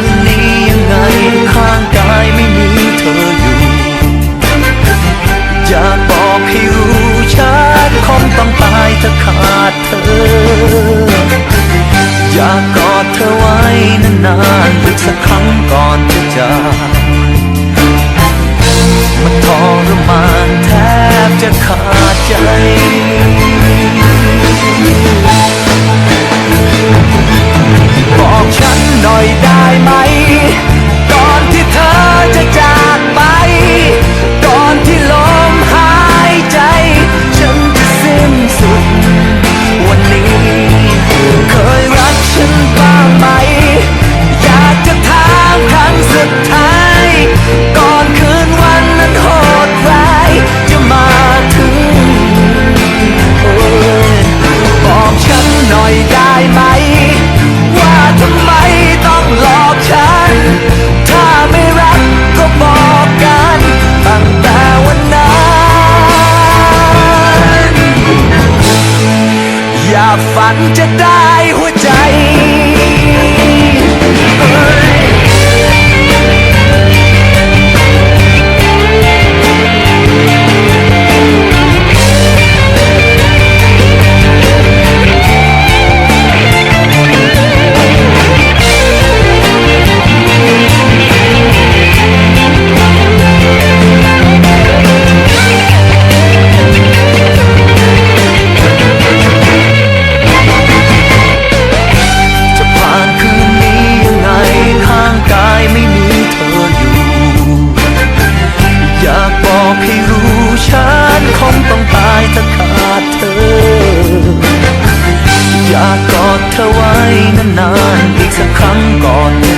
น ฝันจะได้หัว นานๆอีกสักครั้งก่อน